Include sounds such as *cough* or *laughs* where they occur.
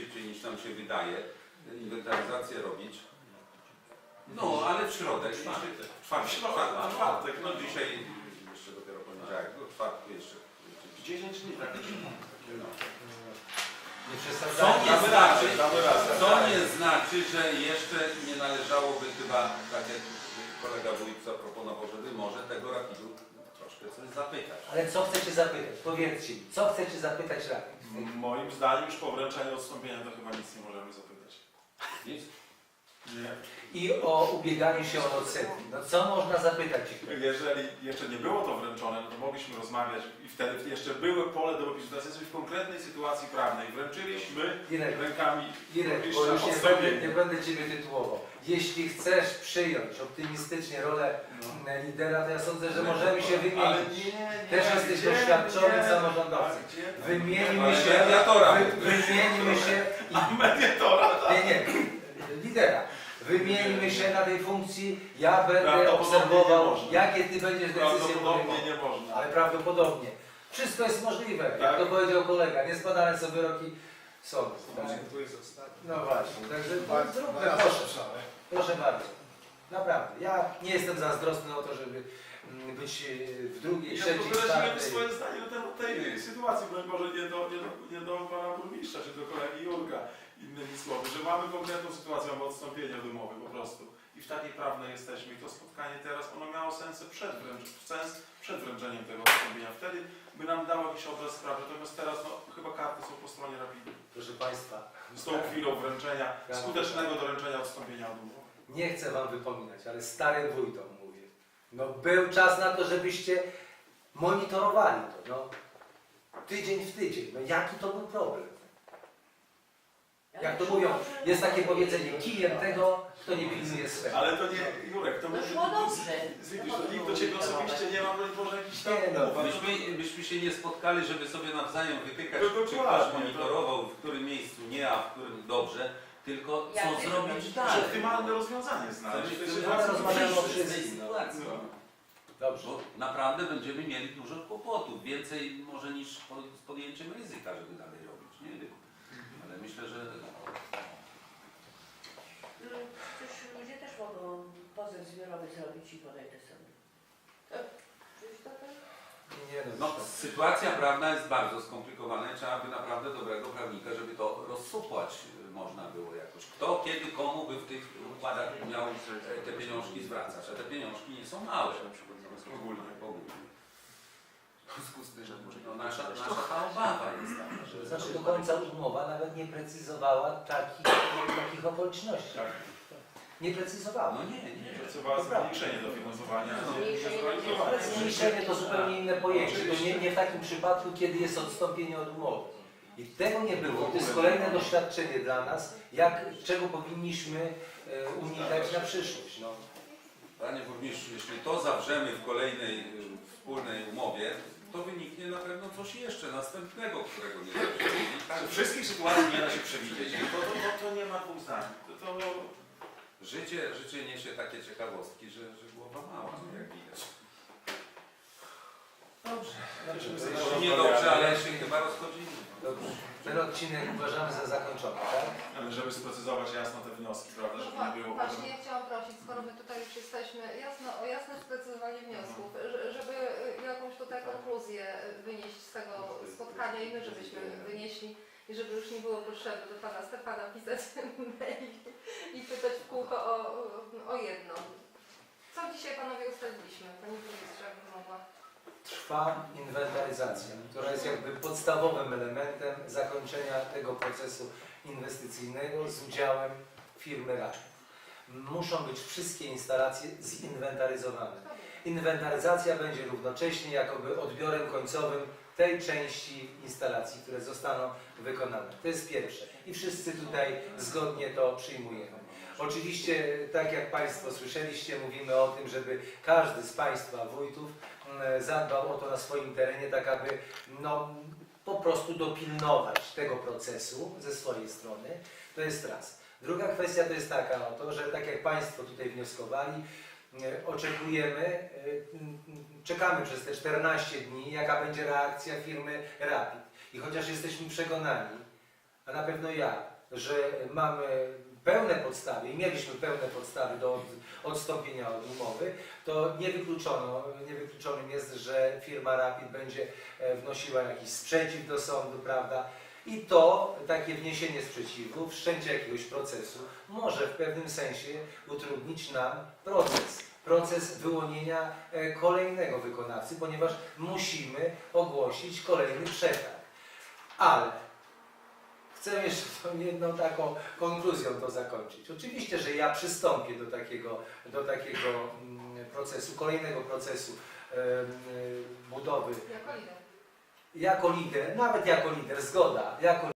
szybciej niż nam się wydaje inwentaryzację robić. No, ale w środę. Czwartek. Czwartek. czwartek. czwartek. No dzisiaj jeszcze dopiero poniedziałek. No, w czwartku jeszcze. 10 dni, tak? No. Nie Co nie znaczy, co nie znaczy, że jeszcze nie należałoby chyba, tak jak kolega wójt zaproponował, żeby może tego rapidu troszkę coś zapytać. Ale co chcecie zapytać? Powiedzcie mi, co chcecie zapytać rapid? Moim zdaniem już po wręczeniu odstąpienia to chyba nic nie możemy zapytać. Nic? Nie. I o ubieganiu się o odsetki. No co można zapytać ich? Jeżeli jeszcze nie było to wręczone, no to mogliśmy rozmawiać i wtedy jeszcze były pole do opisu. Teraz jesteśmy w konkretnej sytuacji prawnej. Wręczyliśmy Irek, rękami Irek, bo już nie będę, nie będę Ciebie tytułował. Jeśli chcesz przyjąć optymistycznie rolę No. lidera, to ja sądzę, że możemy się Ale wymienić. nie, nie. Też jesteś gdzie, doświadczonym samorządowcem. Wymieńmy Ale się, mediatora. wy, wymieńmy się i *laughs* A mediatora, tak. Nie, nie, lidera. Wymieńmy się na tej funkcji, ja będę nie obserwował, jakie ty będziesz decyzje podejmował. nie można. Ale prawdopodobnie. Wszystko jest możliwe, jak Tak. to powiedział kolega, niespadane są wyroki sądu. Tak? No właśnie, także Tak, zróbmy, proszę, proszę bardzo. Naprawdę, ja nie jestem zazdrosny o to, żeby mm, być e, w drugiej, Ja trzeciej, wyraziłem czwartej. swoje zdanie na temat tej sytuacji, broń Boże nie do, nie, do, nie do pana burmistrza, czy do kolegi Jurga, innymi słowy, że mamy konkretną sytuację, mamy odstąpienie od umowy po prostu. I w takiej prawnej jesteśmy i to spotkanie teraz, ono miało sens przed, wręcz, sens przed wręczeniem tego odstąpienia. Wtedy by nam dało jakiś obraz sprawy, natomiast teraz no, chyba karty są po stronie Rapidu. Proszę Państwa, Z tą chwilą wręczenia, skutecznego doręczenia odstąpienia od umowy. nie chcę Wam wypominać, ale starym wójtom mówię. No był czas na to, żebyście monitorowali to, no. Tydzień w tydzień, no jaki to był problem? Jak to mówią, jest takie powiedzenie, kijem tego, kto nie pilnuje swego. Ale to nie, Jurek, to No szło dobrze. To nikt do Ciebie osobiście nie ma, broń Boże, jakiś tam Nie, no, umów. Myśmy, myśmy się nie spotkali, żeby sobie nawzajem wytykać, No czy dokładnie, ktoś monitorował, w którym miejscu nie, a w którym dobrze, tylko co zrobić dalej. optymalne rozwiązanie znaleźć. Co w tej my- sytuacji. Ale rozmawiamy o wyjść z tej wszystkim, sytuacji. No. Dobrze. Bo naprawdę będziemy mieli dużo kłopotów, więcej może niż po- z podjęciem ryzyka, żeby dalej robić. Nie wiem. Ale myślę, że Przecież ludzie też mogą zbiorowy zrobić i podejdę sobie. Tak? Tak? Nie no, no, sytuacja prawna jest bardzo skomplikowana i trzeba by naprawdę dobrego prawnika, żeby to rozsupłać y, można było jakoś. Kto, kiedy, komu by w tych układach miał e, te pieniążki zwracać, a te pieniążki nie są małe. Ogólnie. Ogólnie. W związku z tym, no, nasza, nasza ta obawa jest taka, że... Znaczy do końca umowa nawet nie precyzowała takich, takich okoliczności. Tak. Nie precyzowała. No nie, nie. Pracowała zmniejszenie dofinansowania. No. Zmniejszenie Zrealizowane. Zmniejszenie to zupełnie inne pojęcie. To nie, nie w takim przypadku, kiedy jest odstąpienie od umowy. I tego nie było. To jest kolejne doświadczenie dla nas, jak, czego powinniśmy e, unikać na przyszłość. No. Panie burmistrzu, jeśli to zawrzemy w kolejnej y, wspólnej umowie, to wyniknie na pewno coś jeszcze następnego, którego nie zawrzemy. Tak Wszystkich sytuacji nie da się przewidzieć. To, to, to, to nie ma dwóch zdań. To, to, życie, życie niesie takie ciekawostki, że, że głowa mała, no jak widać. Dobrze. No, Niedobrze, ale się chyba rozchodzimy. Dobrze. Ten odcinek uważamy za zakończony, tak? ale żeby sprecyzować jasno te wnioski, prawda, No żeby wa- nie było Właśnie potem... ja chciałam prosić, skoro my tutaj już jesteśmy, jasno, o jasne sprecyzowanie wniosków, że- żeby jakąś tutaj konkluzję wynieść z tego spotkania i my żebyśmy wynieśli i żeby już nie było potrzeby do Pana Stefana pisać *laughs* mail i pytać w kółko o, o jedno. Co dzisiaj Panowie ustaliliśmy? Pani Burmistrza, jakby mogła. Trwa inwentaryzacja, która jest jakby podstawowym elementem zakończenia tego procesu inwestycyjnego z udziałem firmy Raczków. Muszą być wszystkie instalacje zinwentaryzowane. Inwentaryzacja będzie równocześnie jakoby odbiorem końcowym tej części instalacji, które zostaną wykonane. To jest pierwsze. I wszyscy tutaj zgodnie to przyjmujemy. Oczywiście, tak jak Państwo słyszeliście, mówimy o tym, żeby każdy z Państwa wójtów mm, zadbał o to na swoim terenie, tak aby no, po prostu dopilnować tego procesu ze swojej strony. To jest raz. Druga kwestia to jest taka oto, że tak jak Państwo tutaj wnioskowali, oczekujemy, e, m, m, czekamy przez te 14 dni, jaka będzie reakcja firmy Rapid. I chociaż jesteśmy przekonani, a na pewno ja, że mamy pełne podstawy i mieliśmy pełne podstawy do od- odstąpienia od umowy, to nie wykluczono, niewykluczonym jest, że firma Rapid będzie e, wnosiła jakiś sprzeciw do sądu, prawda? I to takie wniesienie sprzeciwu, wszczęcie jakiegoś procesu może w pewnym sensie utrudnić nam proces. Proces wyłonienia e, kolejnego wykonawcy, ponieważ musimy ogłosić kolejny przetarg. Ale chcę jeszcze *laughs* tą jedną taką konkluzją to zakończyć. Oczywiście, że ja przystąpię do takiego, do takiego mm, procesu, kolejnego procesu y, budowy Jako lider. Jako lider, nawet jako lider, zgoda, jako